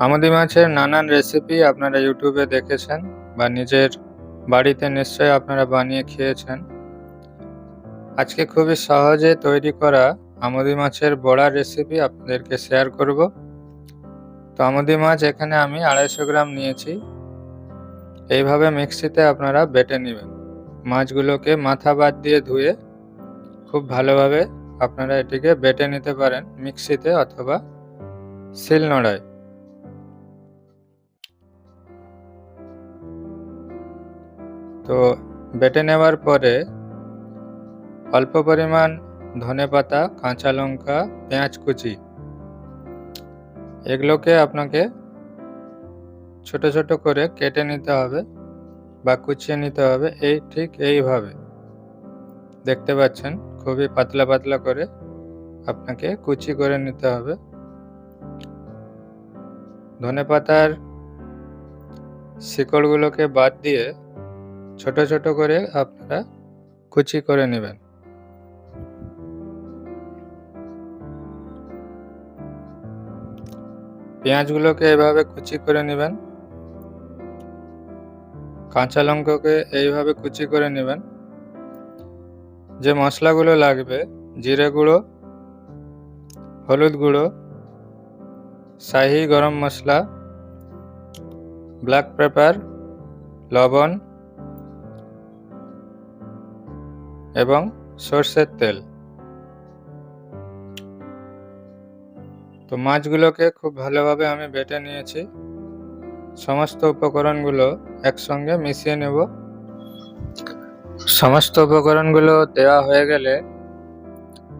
আমুদি মাছের নানান রেসিপি আপনারা ইউটিউবে দেখেছেন বা নিজের বাড়িতে নিশ্চয়ই আপনারা বানিয়ে খেয়েছেন। আজকে খুবই সহজে তৈরি করা আমুদি মাছের বড়া রেসিপি আপনাদেরকে শেয়ার করব। তো আমুদি মাছ এখানে আমি আড়াইশো গ্রাম নিয়েছি। এইভাবে মিক্সিতে আপনারা বেটে নেবেন। মাছগুলোকে মাথা বাদ দিয়ে ধুয়ে খুব ভালোভাবে আপনারা এটিকে বেটে নিতে পারেন মিক্সিতে অথবা শিলনোড়ায়। তো বেটে নেওয়ার পরে অল্প পরিমাণ ধনে পাতা, কাঁচা লঙ্কা, পেঁয়াজ কুচি এগুলোকে আপনাকে ছোট ছোট করে কেটে নিতে হবে বা কুচিয়ে নিতে হবে। এই ঠিক এইভাবে। দেখতে পাচ্ছেন? খুবই পাতলা পাতলা করে আপনাকে কুচি করে নিতে হবে। ধনে পাতার শিকড়গুলোকে বাদ দিয়ে ছোট ছোট করে আপনারা কুচি করে নেবেন। পেঁয়াজগুলোকে এভাবে কুচি করে নেবেন। কাঁচা লঙ্কাকে এইভাবে কুচি করে নেবেন। যে মশলাগুলো লাগবে, জিরে গুঁড়ো, হলুদ গুঁড়ো, শাহি গরম মশলা, ব্ল্যাক পেপার, লবণ এবং সর্ষের তেল। তো মাছগুলোকে খুব ভালোভাবে আমি বেটে নিয়েছি। সমস্ত উপকরণগুলো একসঙ্গে মিশিয়ে নেব। সমস্ত উপকরণগুলো দেওয়া হয়ে গেলে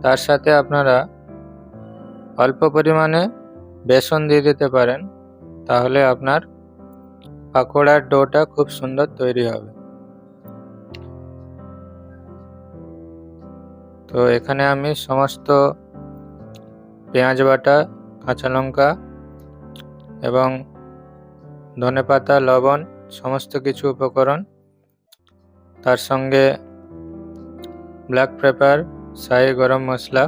তার সাথে আপনারা অল্প পরিমাণে বেসন দিয়ে দিতে পারেন। তাহলে আপনার পাকোড়ার ডোটা খুব সুন্দর তৈরি হবে। তো এখানে আমি সমস্ত পেঁয়াজ বাটা, কাঁচা লঙ্কা এবং ধনেপাতা লবণ সমস্ত কিছু উপকরণ। তার সঙ্গে ব্ল্যাক পেপার শাহি গরম মশলা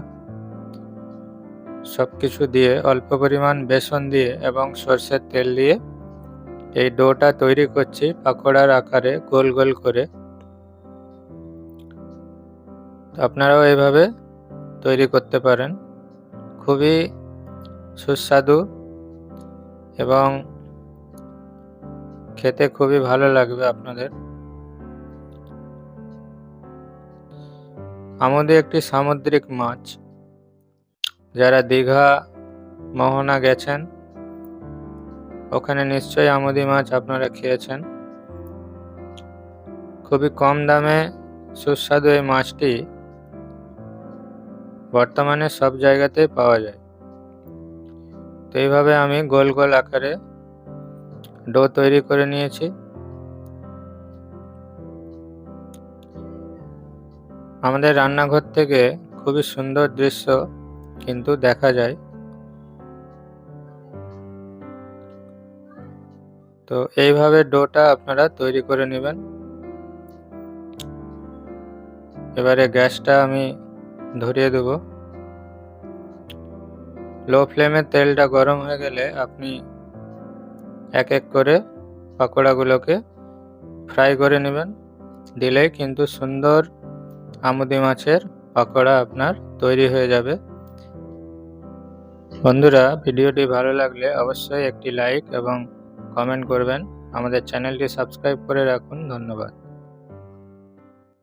সব কিছু দিয়ে, অল্প পরিমাণ বেসন দিয়ে এবং সর্ষের তেল দিয়ে এই ডোটা তৈরি করছি পাকোড়ার আকারে গোল গোল করে। আপনারাও এইভাবে তৈরি করতে পারেন। খুবই সুস্বাদু এবং খেতে খুবই ভালো লাগবে আপনাদের। আমাদের একটি সামুদ্রিক মাছ। যারা দীঘা, মোহনা গেছেন, ওখানে নিশ্চয়ই আমুদি মাছ আপনারা খেয়েছেন। খুবই কম দামে সুস্বাদু এই মাছটি বর্তমানে সব জায়গাতেই পাওয়া যায়। তো এইভাবে আমি গোল গোল আকারে ডো তৈরি করে নিয়েছি। আমাদের রান্নাঘর থেকে খুবই সুন্দর দৃশ্য কিন্তু দেখা যায়। তো এইভাবে ডোটা আপনারা তৈরি করে নেবেন। এবারে গ্যাসটা আমি ধরিয়ে দেব। লো ফ্লেমে তেলটা গরম হয়ে গেলে আপনি এক এক করে পাকোড়াগুলোকে ফ্রাই করে নেবেন। দিলেই কিন্তু সুন্দর আমুদি মাছের পাকোড়া আপনার তৈরি হয়ে যাবে। বন্ধুরা, ভিডিওটি ভালো লাগলে অবশ্যই একটি লাইক এবং কমেন্ট করবেন। আমাদের চ্যানেলটি সাবস্ক্রাইব করে রাখুন। ধন্যবাদ।